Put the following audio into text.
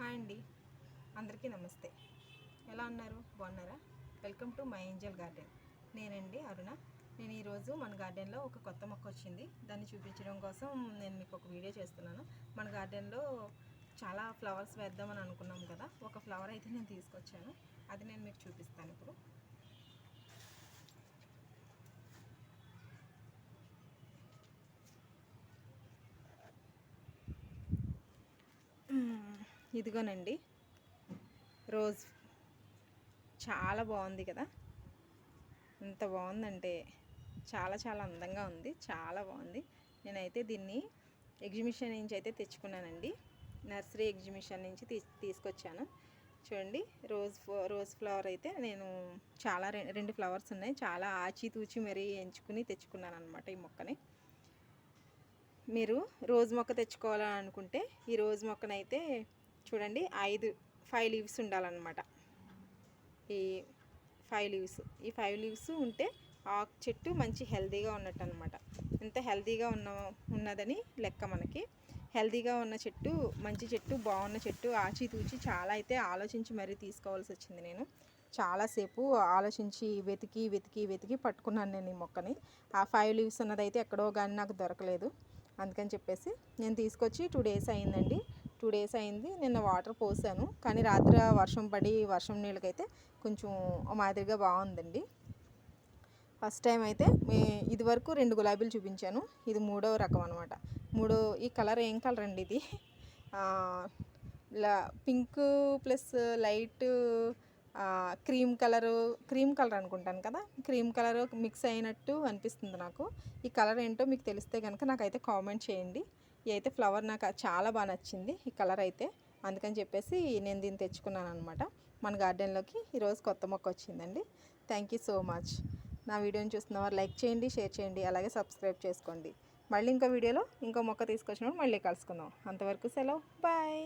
Hi అండి. అందరికీ నమస్తే. ఎలా ఉన్నారు? బాగున్నారా? Welcome to my angel garden. నేనండి అరుణ. నేను ఈరోజు మన గార్డెన్లో ఒక కొత్త మొక్క వచ్చింది. దాన్ని చూపించడం కోసం నేను మీకు ఒక వీడియో చేస్తున్నాను. మన గార్డెన్లో చాలా ఫ్లవర్స్ వేద్దామని అనుకున్నాం కదా. ఒక ఫ్లవర్ అయితే నేను తీసుకొచ్చాను. అది నేను మీకు చూపిస్తాను ఇప్పుడు. ఇదిగోనండి. రోజ్ చాలా బాగుంది కదా? ఎంత బాగుందంటే చాలా చాలా అందంగా ఉంది. చాలా బాగుంది. నేనైతే దీన్ని ఎగ్జిబిషన్ నుంచి అయితే తెచ్చుకున్నానండి. నర్సరీ ఎగ్జిబిషన్ నుంచి తీసుకొచ్చాను. చూడండి రోజ్ రోజ్ ఫ్లవర్ అయితే నేను చాలా రె- రెండు ఫ్లవర్స్ ఉన్నాయి. చాలా ఆచితూచి మరీ ఎంచుకుని తెచ్చుకున్నాను అనమాట ఈ మొక్కని. మీరు రోజ్ మొక్క తెచ్చుకోవాలని అనుకుంటే ఈ రోజ్ మొక్కనైతే చూడండి ఐదు ఫైవ్ లీవ్స్ ఉండాలన్నమాట. ఈ ఫైవ్ లీవ్స్ ఈ ఫైవ్ లీవ్స్ ఉంటే ఆ చెట్టు మంచి హెల్తీగా ఉన్నట్టు అనమాట ఎంత హెల్తీగా ఉన్న ఉన్నదని లెక్క మనకి. హెల్తీగా ఉన్న చెట్టు మంచి చెట్టు బాగున్న చెట్టు ఆచితూచి చాలా అయితే ఆలోచించి మరీ తీసుకోవాల్సి వచ్చింది నేను. చాలాసేపు ఆలోచించి వెతికి వెతికి వెతికి పట్టుకున్నాను నేను ఈ మొక్కని. ఆ ఫైవ్ లీవ్స్ ఉన్నదైతే ఎక్కడో కానీ నాకు దొరకలేదు. అందుకని చెప్పేసి నేను తీసుకొచ్చి టూ డేస్ అయిందండి. టూ డేస్ అయింది. నిన్న వాటర్ పోసాను. కానీ రాత్రి వర్షం పడి వర్షం నీళ్ళకైతే కొంచెం మాదిరిగా బాగుందండి. ఫస్ట్ టైం అయితే మీ ఇది వరకు రెండు గులాబీలు చూపించాను. ఇది మూడో రకం అనమాట మూడో ఈ కలర్ ఏం కలర్ అండి ఇది? లా pink plus light cream colour cream colour అనుకుంటాను కదా? క్రీమ్ కలర్ మిక్స్ అయినట్టు అనిపిస్తుంది నాకు. ఈ కలర్ ఏంటో మీకు తెలిస్తే కనుక నాకైతే కామెంట్ చేయండి. అయితే ఫ్లవర్ నాకు చాలా బాగా నచ్చింది ఈ కలర్ అయితే. అందుకని చెప్పేసి నేను దీన్ని తెచ్చుకున్నాను అనమాట మన గార్డెన్లోకి ఈరోజు కొత్త మొక్క వచ్చిందండి. థ్యాంక్ యూ సో మచ్ నా వీడియోని చూస్తున్న వారు లైక్ చేయండి షేర్ చేయండి అలాగే సబ్స్క్రైబ్ చేసుకోండి. మళ్ళీ ఇంకో వీడియోలో ఇంకో మొక్క తీసుకొచ్చినప్పుడు మళ్ళీ కలుసుకుందాం. అంతవరకు సెలవు. బాయ్.